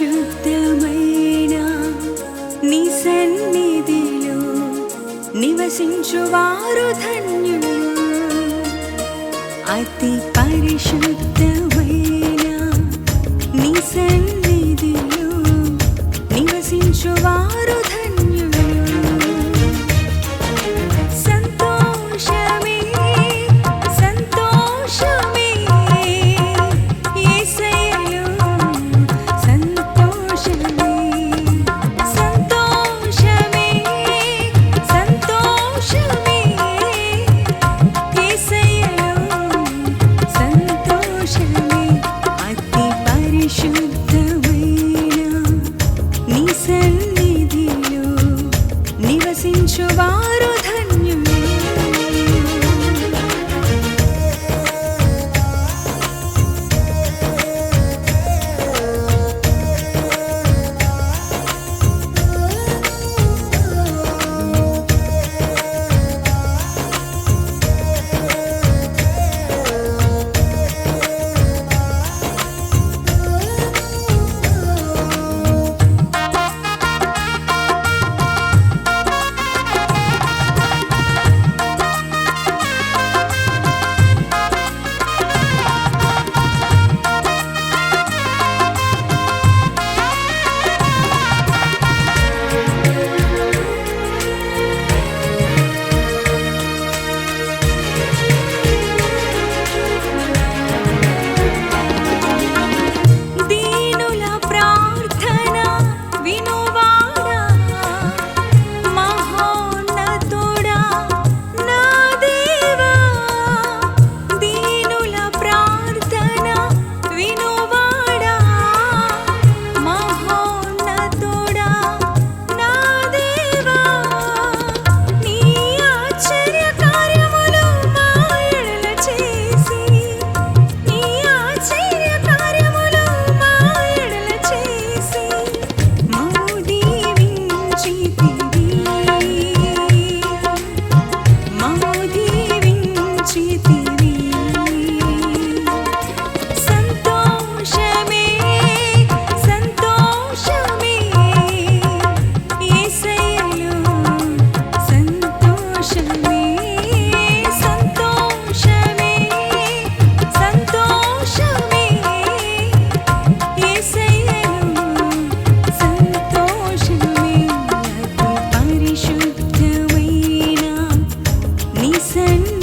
పరిశుద్ధమైన నీ సన్నిధిలో నివసించువారు ధన్యులు. అతి పరిశుద్ధమైన నీ సన్నిధిలో నివసించువారు send